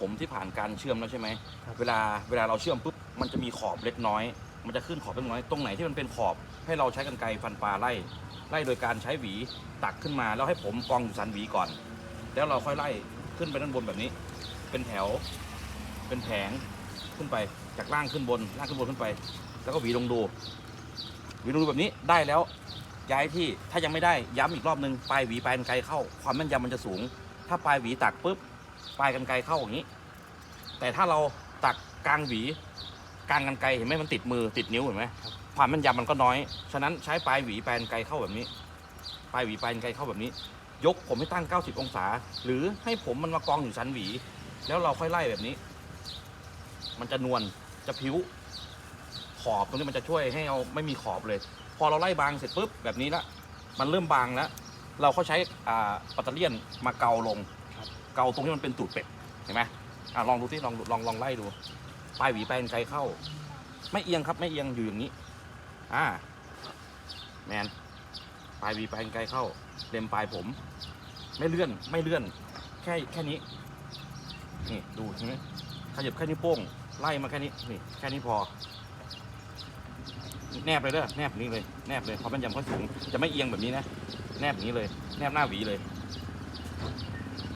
ผมที่ผ่านการเชื่อมแล้วใช่ไหมครับ เวลาเวลาเราเชื่อมปุ๊บมันจะมีขอบเล็กน้อย มันจะขึ้นขอบเล็กน้อยตรงไหนที่มันเป็นขอบให้เราใช้กรรไกรฟันปลาไล่ไล่โดยการใช้หวีตักขึ้นมา แล้วให้ผมกองอยู่สันหวีก่อน แล้วเราค่อยไล่ขึ้นไปด้านบนแบบนี้ เป็นแถว เป็นแผงขึ้นไปจากล่างขึ้นบนล่างขึ้นบนขึ้นไป แล้วก็หวีลงดูหวีลงดูแบบนี้ได้แล้วย้ายที่ถ้ายังไม่ได้ย้ำอีกรอบนึงปลายหวีปลายกรรไกรเข้า ความแม่นยำมันจะสูง ถ้าปลายหวีตักปุ๊บ ปลายกรรไกรเข้าอย่างนี้ แต่ถ้าเราตักกลางหวีกลางกรรไกรเห็นไหมมันติดมือติดนิ้วเห็นไหมความแม่นยำมันก็น้อย ฉะนั้นใช้ปลายหวีปลายกรรไกรเข้าแบบนี้ ปลายหวีปลายกรรไกรเข้าแบบนี้ ยกผมให้ตั้ง 90 องศา หรือให้ผมมันมากองอยู่ชั้นหวี แล้วเราค่อยไล่แบบนี้ มันจะนวลจะพิ้วขอบตรงนี้มันจะช่วยให้เราไม่มีขอบเลย พอเราไล่บางเสร็จปุ๊บแบบนี้ละมันเริ่มบางแล้ว เราก็ใช้ปัตเตอร์เลียนมาเกาลง เกาตรงที่มันเป็นตูดเป็ดเห็นไหมอะลองดูที่ลองลองลองไล่ดูปลายหวีปลายไกรเข้า ไม่เอียงครับไม่เอียงอยู่อย่างนี้ อ่าแมนปลายหวีปลายไกรเข้าเล็มปลายผม ไม่เลื่อนไม่เลื่อน แค่แค่นี้นี่ดูใช่ไหมขยับแค่นิ้วโป้งไล่มาแค่นี้นี่แค่นี้พอ แนบเลยเด้อแนบนี้เลยแนบเลยเพราะมันยำค่อสูงจะไม่เอียงแบบนี้นะแนบนี้เลย แนบหน้าหวีเลย